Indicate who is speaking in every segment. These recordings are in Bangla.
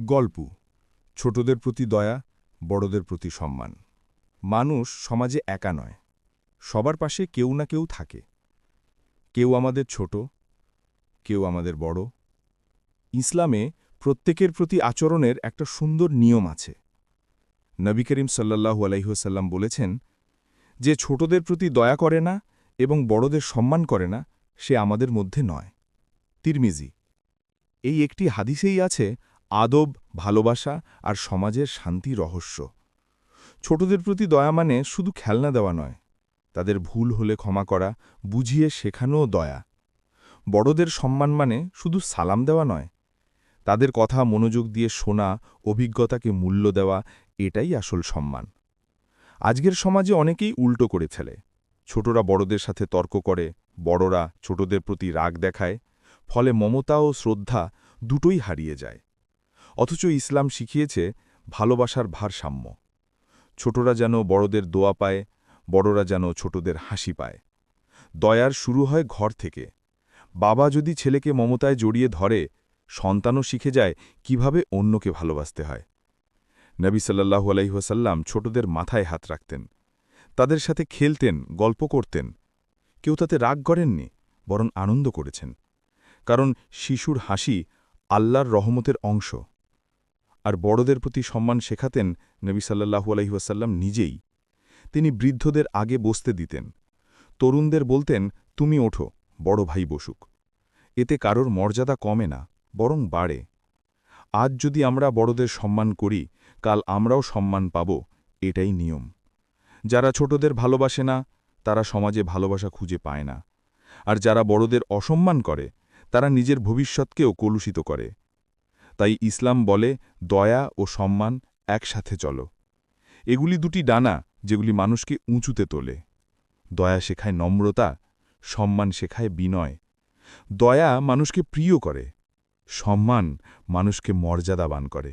Speaker 1: গল্প, ছোটদের প্রতি দয়া, বড়দের প্রতি সম্মান। মানুষ সমাজে একা নয়, সবার পাশে কেউ না কেউ থাকে। কেউ আমাদের ছোট, কেউ আমাদের বড়। ইসলামে প্রত্যেকের প্রতি আচরণের একটা সুন্দর নিয়ম আছে। নবী করিম সাল্লাহু আলাইহসাল্লাম বলেছেন, যে ছোটদের প্রতি দয়া করে না এবং বড়দের সম্মান করে না, সে আমাদের মধ্যে নয়। তিরমিজি, এই একটি হাদিসেই আছে আদব, ভালোবাসা আর সমাজের শান্তি রহস্য। ছোটদের প্রতি দয়া মানে শুধু খেলনা দেওয়া নয়। তাদের ভুল হলে ক্ষমা করা, বুঝিয়ে শেখানোও দয়া। বড়দের সম্মান মানে শুধু সালাম দেওয়া নয়। তাদের কথা মনোযোগ দিয়ে শোনা, অভিজ্ঞতাকে মূল্য দেওয়া, এটাই আসল সম্মান। আজকের সমাজে অনেকেই উল্টো করে ফেলে ছোটরা বড়দের সাথে তর্ক করে, বড়রা ছোটদের প্রতি রাগ দেখায়। ফলে মমতা ও শ্রদ্ধা দুটোই হারিয়ে যায়। অথচ ইসলাম শিখিয়েছে ভালোবাসার ভারসাম্য। ছোটরা যেন বড়দের দোয়া পায়, বড়রা যেন ছোটদের হাসি পায়। দয়ার শুরু হয় ঘর থেকে। বাবা যদি ছেলেকে মমতায় জড়িয়ে ধরে, সন্তানও শিখে যায় কীভাবে অন্যকে ভালোবাসতে হয়। নবী সাল্লাহু আলাইহাসাল্লাম ছোটদের মাথায় হাত রাখতেন। তাদের সাথে খেলতেন, গল্প করতেন। কেউ তাতে রাগ করেননি, বরং আনন্দ করেছেন। কারণ শিশুর হাসি আল্লাহর রহমতের অংশ। আর বড়দের প্রতি সম্মান শেখাতেন নবী সাল্লাহু আলহিহাসাল্লাম নিজেই। তিনি বৃদ্ধদের আগে বসতে দিতেন। তরুণদের বলতেন, তুমি ওঠো, বড় ভাই বসুক। এতে কারোর মর্যাদা কমে না, বরং বাড়ে। আজ যদি আমরা বড়দের সম্মান করি, কাল আমরাও সম্মান পাব, এটাই নিয়ম। যারা ছোটদের ভালোবাসে না, তারা সমাজে ভালোবাসা খুঁজে পায় না। আর যারা বড়দের অসম্মান করে, তারা নিজের ভবিষ্যৎকেও কলুষিত করে। তাই ইসলাম বলে, দয়া ও সম্মান একসাথে চলো। এগুলি দুটি ডানা যেগুলি মানুষকে উঁচুতে তোলে। দয়া শেখায় নম্রতা, সম্মান শেখায় বিনয়। দয়া মানুষকে প্রিয় করে, সম্মান মানুষকে মর্যাদাবান করে।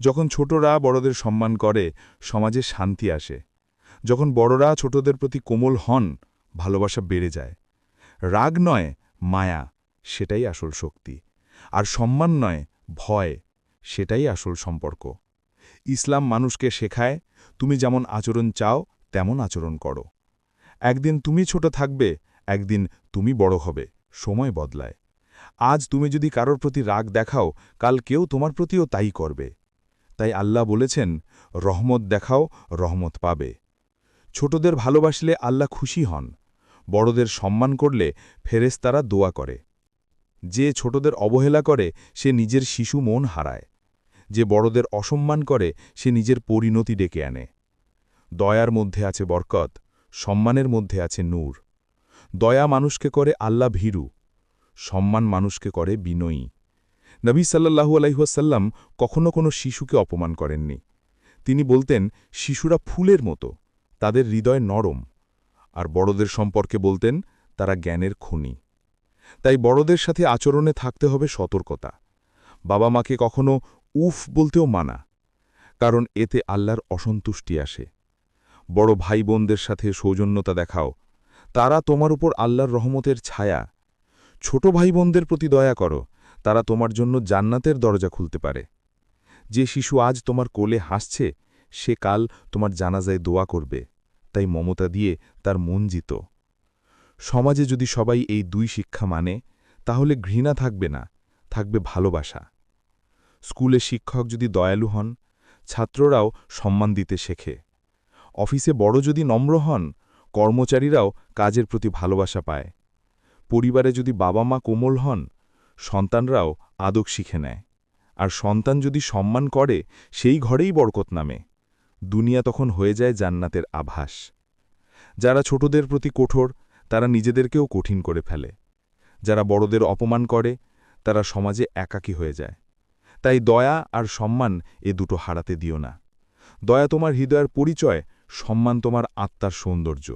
Speaker 1: যখন ছোটরা বড়দের সম্মান করে, সমাজে শান্তি আসে। যখন বড়রা ছোটদের প্রতি কোমল হন, ভালোবাসা বেড়ে যায়। রাগ নয়, মায়া, সেটাই আসল শক্তি। আর সম্মান নয় ভয়, সেটাই আসল সম্পর্ক। ইসলাম মানুষকে শেখায়, তুমি যেমন আচরণ চাও, তেমন আচরণ করো। একদিন তুমি ছোট থাকবে, একদিন তুমি বড় হবে, সময় বদলায়। আজ তুমি যদি কারোর প্রতি রাগ দেখাও, কাল কেউ তোমার প্রতিও তাই করবে। তাই আল্লাহ বলেছেন, রহমত দেখাও, রহমত পাবে। ছোটদের ভালোবাসলে আল্লাহ খুশি হন, বড়দের সম্মান করলে ফেরেস্তারা দোয়া করে। যে ছোটদের অবহেলা করে, সে নিজের শিশু মন হারায়। যে বড়দের অসম্মান করে, সে নিজের পরিণতি ডেকে আনে। দয়ার মধ্যে আছে বরকত, সম্মানের মধ্যে আছে নূর। দয়া মানুষকে করে আল্লাহ ভীরু, সম্মান মানুষকে করে বিনয়ী। নবী সাল্লাহু আলাইহাসাল্লাম কখনো কোনো শিশুকে অপমান করেননি। তিনি বলতেন, শিশুরা ফুলের মতো, তাদের হৃদয় নরম। আর বড়দের সম্পর্কে বলতেন, তারা জ্ঞানের খনি। তাই বড়দের সাথে আচরণে থাকতে হবে সতর্কতা। বাবা মাকে কখনো উফ বলতেও মানা, কারণ এতে আল্লাহর অসন্তুষ্টি আসে। বড় ভাই বোনদের সাথে সৌজন্যতা দেখাও, তারা তোমার উপর আল্লাহর রহমতের ছায়া। ছোট ভাই বোনদের প্রতি দয়া করো, তারা তোমার জন্য জান্নাতের দরজা খুলতে পারে। যে শিশু আজ তোমার কোলে হাসছে, সে কাল তোমার জানাজায় দোয়া করবে। তাই মমতা দিয়ে তার মন জিত। সমাজে যদি সবাই এই দুই শিক্ষা মানে তাহলে ঘৃণা থাকবে না, থাকবে ভালোবাসা। স্কুলে শিক্ষক যদি দয়ালু হন, ছাত্ররাও সম্মান দিতে শেখে। অফিসে বড় যদি নম্র হন, কর্মচারীরাও কাজের প্রতি ভালোবাসা পায়। পরিবারে যদি বাবা মা কোমল হন, সন্তানরাও আদক শিখে নেয়। আর সন্তান যদি সম্মান করে, সেই ঘরেই বরকত নামে। দুনিয়া তখন হয়ে যায় জান্নাতের আভাস। যারা ছোটদের প্রতি কঠোর তারা নিজেদেরকেও কঠিন করে ফেলে। যারা বড়দের অপমান করে, তারা সমাজে একাকী হয়ে যায়। তাই দয়া আর সম্মান এ দুটো হারাতে দিও না। দয়া তোমার হৃদয়ের পরিচয়, সম্মান তোমার আত্মার সৌন্দর্য।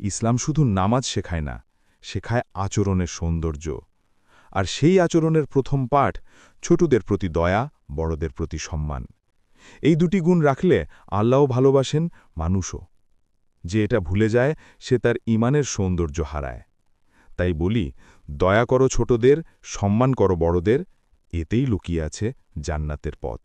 Speaker 1: ইসলাম শুধু নামাজ শেখায় না, শেখায় আচরণের সৌন্দর্য। আর সেই আচরণের প্রথম পাঠ ছোটদের প্রতি দয়া, বড়দের প্রতি সম্মান। এই দুটি গুণ রাখলে আল্লাহও ভালোবাসেন মানুষও। যে এটা ভুলে যায়, সে তার ইমানের সৌন্দর্য হারায়। তাই বলি, দয়া করো ছোটদের, সম্মান করো বড়দের, এতেই লুকিয়ে আছে জান্নাতের পথ।